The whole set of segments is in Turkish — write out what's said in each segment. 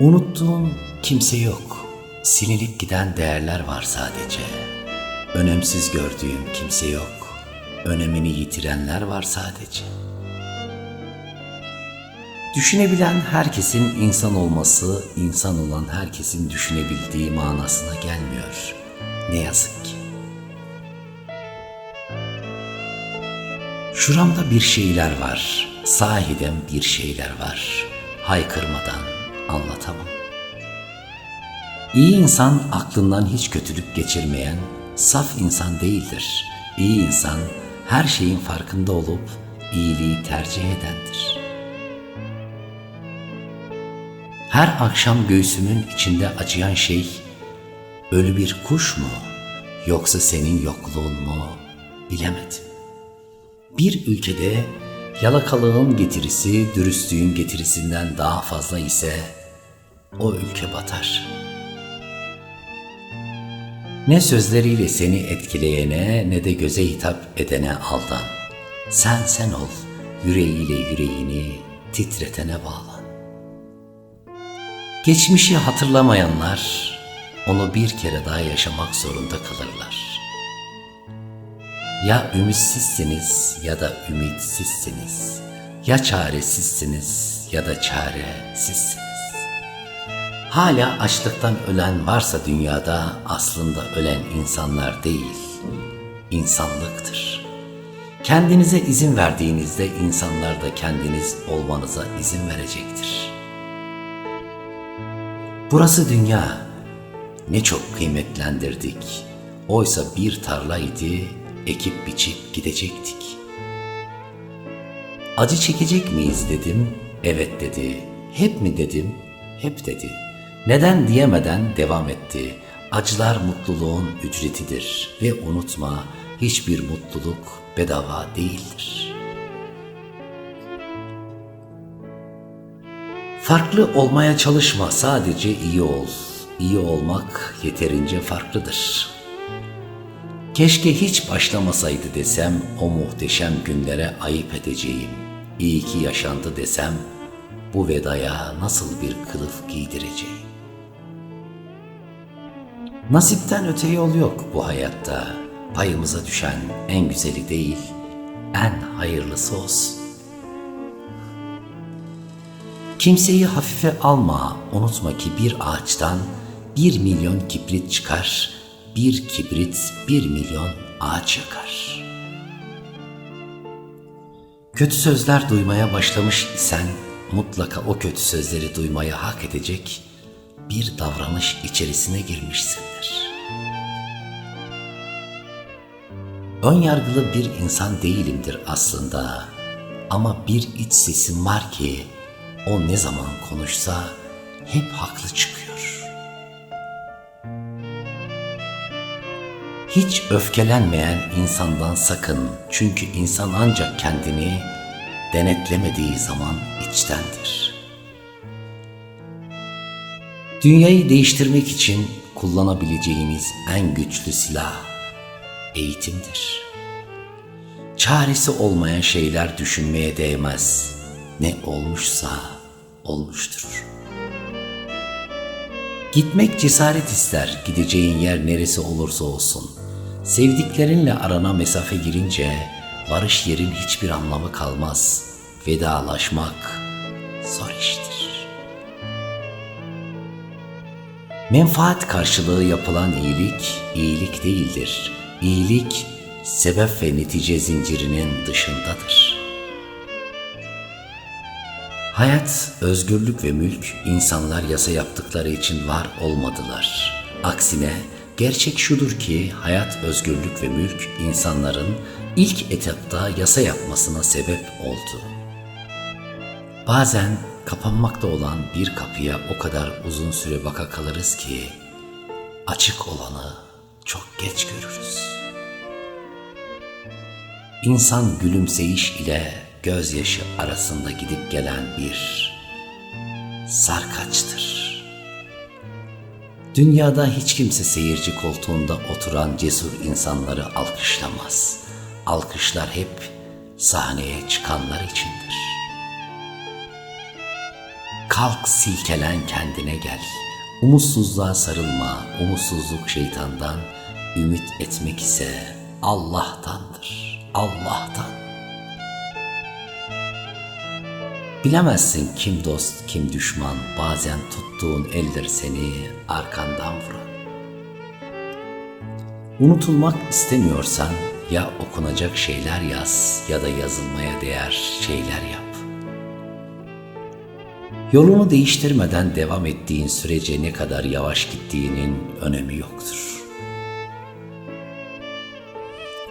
Unuttuğun kimse yok. Silinip giden değerler var sadece. Önemsiz gördüğüm kimse yok. Önemini yitirenler var sadece. Düşünebilen herkesin insan olması, insan olan herkesin düşünebildiği manasına gelmiyor. Ne yazık ki. Şuramda bir şeyler var, sahiden bir şeyler var. Haykırmadan anlatamam. İyi insan aklından hiç kötülük geçirmeyen, saf insan değildir. İyi insan her şeyin farkında olup iyiliği tercih edendir. Her akşam göğsümün içinde acıyan şey ölü bir kuş mu yoksa senin yokluğun mu bilemedim. Bir ülkede yalakalığın getirisi dürüstlüğün getirisinden daha fazla ise o ülke batar. Ne sözleriyle seni etkileyene ne de göze hitap edene aldan. Sen sen ol, yüreğiyle yüreğini titretene bağlan. Geçmişi hatırlamayanlar onu bir kere daha yaşamak zorunda kalırlar. Ya ümitsizsiniz ya da ümitsizsiniz. Ya çaresizsiniz ya da çaresizsiniz. Hala açlıktan ölen varsa dünyada aslında ölen insanlar değil, insanlıktır. Kendinize izin verdiğinizde insanlar da kendiniz olmanıza izin verecektir. Burası dünya. Ne çok kıymetlendirdik. Oysa bir tarlaydı, ekip biçip gidecektik. Acı çekecek miyiz dedim. Evet dedi. Hep mi dedim? Hep dedi. Neden diyemeden devam etti. Acılar mutluluğun ücretidir ve unutma hiçbir mutluluk bedava değildir. Farklı olmaya çalışma, sadece iyi ol. İyi olmak yeterince farklıdır. Keşke hiç başlamasaydı desem o muhteşem günlere ayıp edeceğim. İyi ki yaşandı desem bu vedaya nasıl bir kılıf giydireceğim. Nasipten öte yol yok bu hayatta. Payımıza düşen en güzeli değil, en hayırlısı olsun. Kimseyi hafife alma, unutma ki bir ağaçtan bir milyon kibrit çıkar, bir kibrit bir milyon ağaç yakar. Kötü sözler duymaya başlamış isen mutlaka o kötü sözleri duymaya hak edecek bir davranış içerisine girmişsindir. Ön yargılı bir insan değilimdir aslında ama bir iç sesim var ki o ne zaman konuşsa hep haklı çıkıyor. Hiç öfkelenmeyen insandan sakın çünkü insan ancak kendini denetlemediği zaman içtendir. Dünyayı değiştirmek için kullanabileceğiniz en güçlü silah eğitimdir. Çaresi olmayan şeyler düşünmeye değmez. Ne olmuşsa olmuştur. Gitmek cesaret ister, gideceğin yer neresi olursa olsun. Sevdiklerinle arana mesafe girince varış yerin hiçbir anlamı kalmaz. Vedalaşmak zor iştir. Menfaat karşılığı yapılan iyilik, iyilik değildir. İyilik, sebep ve netice zincirinin dışındadır. Hayat, özgürlük ve mülk insanlar yasa yaptıkları için var olmadılar. Aksine gerçek şudur ki hayat, özgürlük ve mülk insanların ilk etapta yasa yapmasına sebep oldu. Bazen kapanmakta olan bir kapıya o kadar uzun süre baka kalırız ki açık olanı çok geç görürüz. İnsan gülümseyiş ile gözyaşı arasında gidip gelen bir sarkaçtır. Dünyada hiç kimse seyirci koltuğunda oturan cesur insanları alkışlamaz. Alkışlar hep sahneye çıkanlar içindir. Kalk silkelen kendine gel. Umutsuzluğa sarılma. Umutsuzluk şeytandan, ümit etmek ise Allah'tandır. Allah'tan. Bilemezsin kim dost, kim düşman. Bazen tuttuğun eldir seni arkandan vuran. Unutulmak istemiyorsan ya okunacak şeyler yaz ya da yazılmaya değer şeyler yap. Yolunu değiştirmeden devam ettiğin sürece ne kadar yavaş gittiğinin önemi yoktur.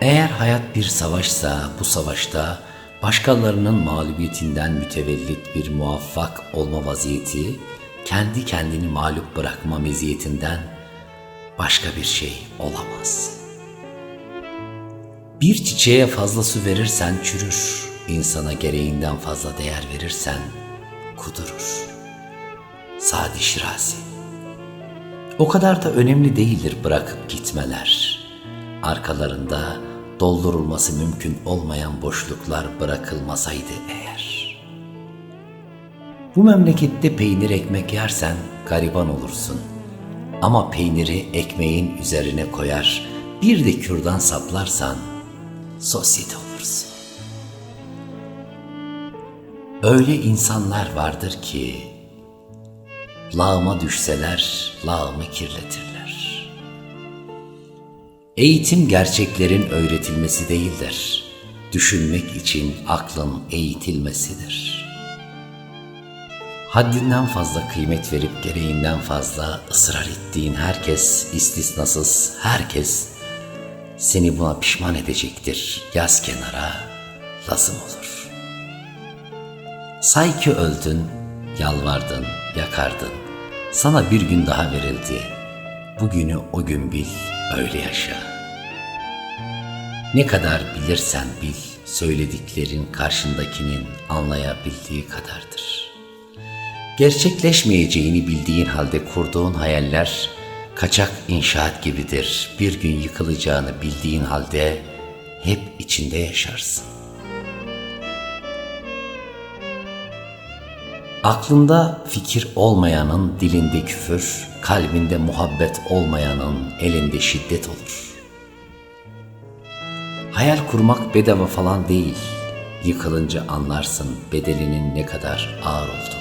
Eğer hayat bir savaşsa bu savaşta başkalarının mağlubiyetinden mütevellit bir muvaffak olma vaziyeti, kendi kendini mağlup bırakma meziyetinden başka bir şey olamaz. Bir çiçeğe fazla su verirsen çürür, insana gereğinden fazla değer verirsen kudurur. Sadi Şirazi O kadar da önemli değildir bırakıp gitmeler. Arkalarında doldurulması mümkün olmayan boşluklar bırakılmasaydı eğer. Bu memlekette peynir ekmek yersen gariban olursun. Ama peyniri ekmeğin üzerine koyar, bir de kürdan saplarsan sosyete olursun. Öyle insanlar vardır ki lağıma düşseler lağımı kirletirler. Eğitim gerçeklerin öğretilmesi değildir. Düşünmek için aklın eğitilmesidir. Haddinden fazla kıymet verip gereğinden fazla ısrar ettiğin herkes, istisnasız herkes seni buna pişman edecektir. Yaz kenara lazım olur. Say ki öldün, yalvardın, yakardın. Sana bir gün daha verildi. Bugünü o gün bil, öyle yaşa. Ne kadar bilirsen bil, söylediklerin karşındakinin anlayabildiği kadardır. Gerçekleşmeyeceğini bildiğin halde kurduğun hayaller kaçak inşaat gibidir. Bir gün yıkılacağını bildiğin halde hep içinde yaşarsın. Aklında fikir olmayanın dilinde küfür, kalbinde muhabbet olmayanın elinde şiddet olur. Hayal kurmak bedava falan değil. Yıkılınca anlarsın bedelinin ne kadar ağır olduğunu.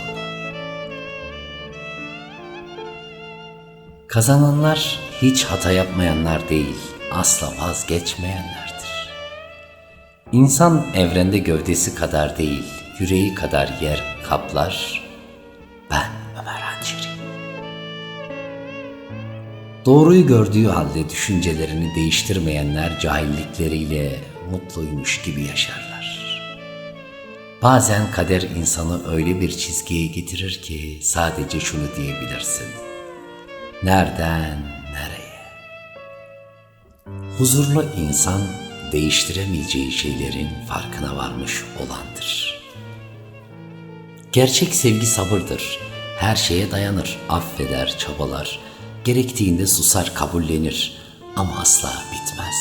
Kazananlar hiç hata yapmayanlar değil, asla vazgeçmeyenlerdir. İnsan evrende gövdesi kadar değil, yüreği kadar yer kaplar. Ben Ömer Hançeri. Doğruyu gördüğü halde düşüncelerini değiştirmeyenler cahillikleriyle mutluymuş gibi yaşarlar. Bazen kader insanı öyle bir çizgiye getirir ki sadece şunu diyebilirsin. Nereden nereye? Huzurlu insan değiştiremeyeceği şeylerin farkına varmış olandır. Gerçek sevgi sabırdır. Her şeye dayanır, affeder, çabalar. Gerektiğinde susar, kabullenir ama asla bitmez.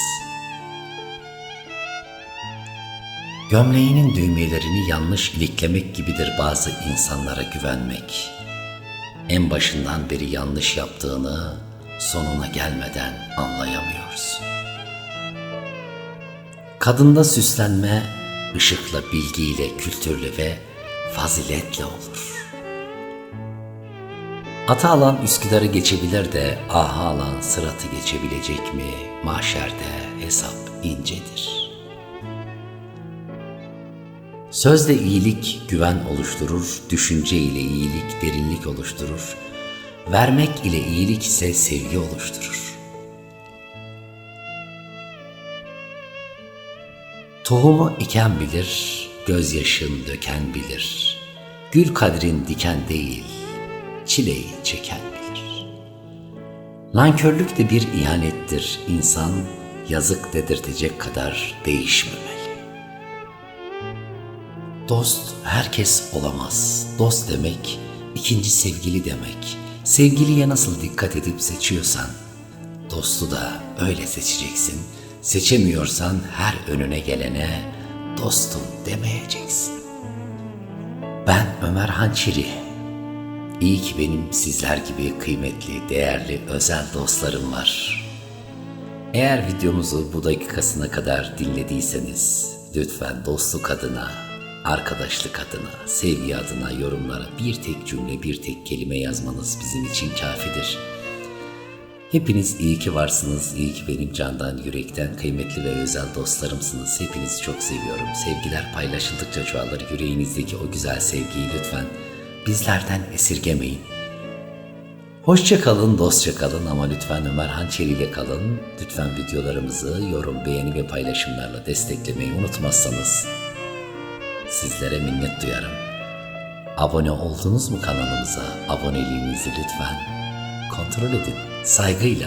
Gömleğinin düğmelerini yanlış iliklemek gibidir bazı insanlara güvenmek. En başından beri yanlış yaptığını sonuna gelmeden anlayamıyoruz. Kadında süslenme ışıkla, bilgiyle, kültürle ve faziletle olur. Ata alan Üsküdar'ı geçebilir de aha alan Sırat'ı geçebilecek mi? Mahşerde hesap incedir. Sözle iyilik güven oluşturur, düşünce ile iyilik derinlik oluşturur, vermek ile iyilik ise sevgi oluşturur. Tohumu iken bilir, gözyaşın döken bilir. Gül kadrin diken değil, çileyi çeken bilir. Nankörlük de bir ihanettir. İnsan yazık dedirtecek kadar değişmemeli. Dost herkes olamaz. Dost demek ikinci sevgili demek. Sevgiliye nasıl dikkat edip seçiyorsan dostu da öyle seçeceksin. Seçemiyorsan her önüne gelene dostum demeyeceksin. Ben Ömer Hançeri. İyi ki benim sizler gibi kıymetli, değerli, özel dostlarım var. Eğer videomuzu bu dakikasına kadar dinlediyseniz lütfen dostluk adına, arkadaşlık adına, sevgi adına yorumlara bir tek cümle, bir tek kelime yazmanız bizim için kafidir. Hepiniz iyi ki varsınız, iyi ki benim candan, yürekten kıymetli ve özel dostlarımsınız. Hepinizi çok seviyorum. Sevgiler paylaşıldıkça çoğalır. Yüreğinizdeki o güzel sevgiyi lütfen bizlerden esirgemeyin. Hoşça kalın, dostça kalın ama lütfen Ömer Hançeri ile kalın. Lütfen videolarımızı yorum, beğeni ve paylaşımlarla desteklemeyi unutmazsanız sizlere minnet duyarım. Abone oldunuz mu kanalımıza? Aboneliğinizi lütfen kontrol edin. സഹകയില്ല